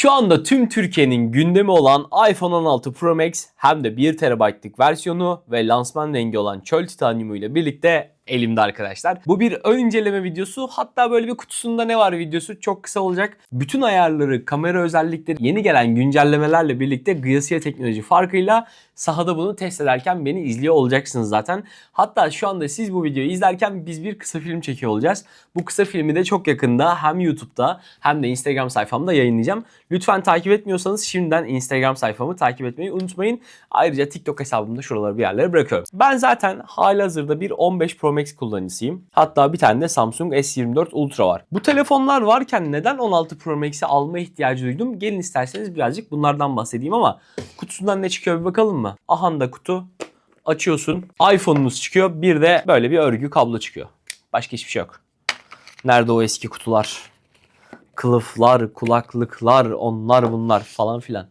Şu anda tüm Türkiye'nin gündemi olan iPhone 16 Pro Max hem de 1 TB'lık versiyonu ve lansman rengi olan çöl titanyumu ile birlikte elimde arkadaşlar. Bu bir ön inceleme videosu hatta böyle bir kutusunda ne var videosu çok kısa olacak. Bütün ayarları, kamera özellikleri, yeni gelen güncellemelerle birlikte Gıyasiye teknoloji farkıyla sahada bunu test ederken beni izliyor olacaksınız zaten. Hatta şu anda siz bu videoyu izlerken biz bir kısa film çekiyor olacağız. Bu kısa filmi de çok yakında hem YouTube'da hem de Instagram sayfamda yayınlayacağım. Lütfen takip etmiyorsanız şimdiden Instagram sayfamı takip etmeyi unutmayın. Ayrıca TikTok hesabımda şuraları bir yerlere bırakıyorum. Ben zaten halihazırda bir 15 Pro Max kullanıcısıyım. Hatta bir tane de Samsung S24 Ultra var. Bu telefonlar varken neden 16 Pro Max'i alma ihtiyacı duydum? Gelin isterseniz birazcık bunlardan bahsedeyim ama kutusundan ne çıkıyor bir bakalım mı? Aha da kutu. Açıyorsun. iPhone'unuz çıkıyor. Bir de böyle bir örgü kablo çıkıyor. Başka hiçbir şey yok. Nerede o eski kutular? Kılıflar, kulaklıklar, onlar bunlar falan filan.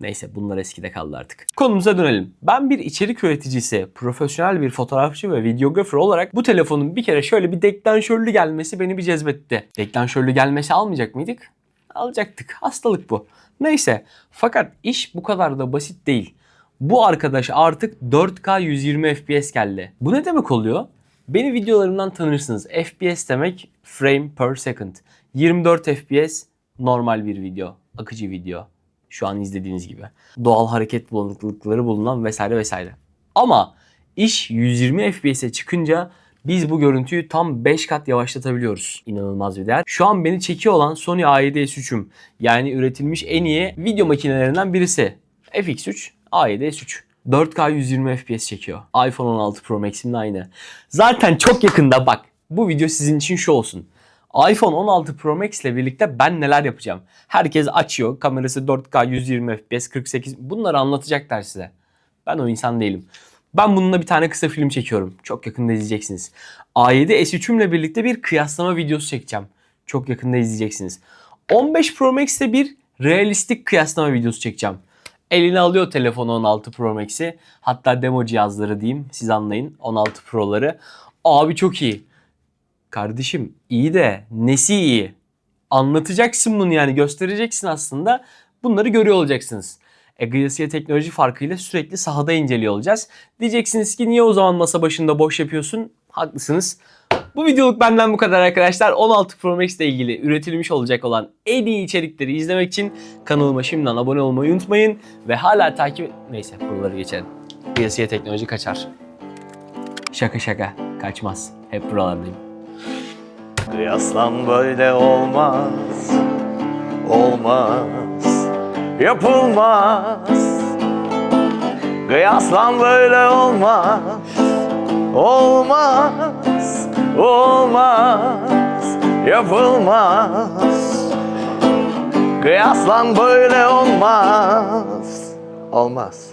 Neyse bunlar eskide kaldı artık. Konumuza dönelim. Ben bir içerik üreticisi, profesyonel bir fotoğrafçı ve videografer olarak bu telefonun bir kere şöyle bir deklanşörlü gelmesi beni bir cezbetti. Deklanşörlü gelmesi almayacak mıydık? Alacaktık. Hastalık bu. Neyse. Fakat iş bu kadar da basit değil. Bu arkadaş artık 4K 120 FPS geldi. Bu ne demek oluyor? Beni videolarımdan tanırsınız. FPS demek frame per second. 24 FPS normal bir video, akıcı video. Şu an izlediğiniz gibi. Doğal hareket bulanıklıkları bulunan vesaire vesaire. Ama iş 120 FPS'e çıkınca biz bu görüntüyü tam 5 kat yavaşlatabiliyoruz. İnanılmaz bir değer. Şu an beni çekiyor olan Sony A7 S3'üm. Yani üretilmiş en iyi video makinelerinden birisi. FX3, A7 S3. 4K 120 FPS çekiyor. iPhone 16 Pro Max'im de aynı. Zaten çok yakında bak bu video sizin için şu olsun iPhone 16 Pro Max ile birlikte ben neler yapacağım? Herkes açıyor. Kamerası 4K 120 FPS 48. Bunları anlatacaklar size. Ben o insan değilim. Ben bununla bir tane kısa film çekiyorum. Çok yakında izleyeceksiniz. A7 S3'üm ile birlikte bir kıyaslama videosu çekeceğim. Çok yakında izleyeceksiniz. 15 Pro Max ile bir realistik kıyaslama videosu çekeceğim. Eline alıyor telefonu 16 Pro Max'i. Hatta demo cihazları diyeyim. Siz anlayın 16 Pro'ları. Abi çok iyi. Kardeşim iyi de nesi iyi? Anlatacaksın bunu yani göstereceksin aslında. Bunları görüyor olacaksınız. E teknoloji farkıyla sürekli sahada inceliyor olacağız. Diyeceksiniz ki niye o zaman masa başında boş yapıyorsun? Haklısınız. Bu videoluk benden bu kadar arkadaşlar. 16 Pro Max ile ilgili üretilmiş olacak olan en iyi içerikleri izlemek için kanalıma şimdiden abone olmayı unutmayın. Ve hala takip... Neyse buraları geçelim. Gıyasiye teknoloji kaçar. Şaka şaka kaçmaz. Hep buralardayım. Kıyaslan böyle olmaz. Olmaz. Yapılmaz. Kıyaslan böyle olmaz. Olmaz. Olmaz. Yapılmaz. Kıyaslan böyle olmaz. Olmaz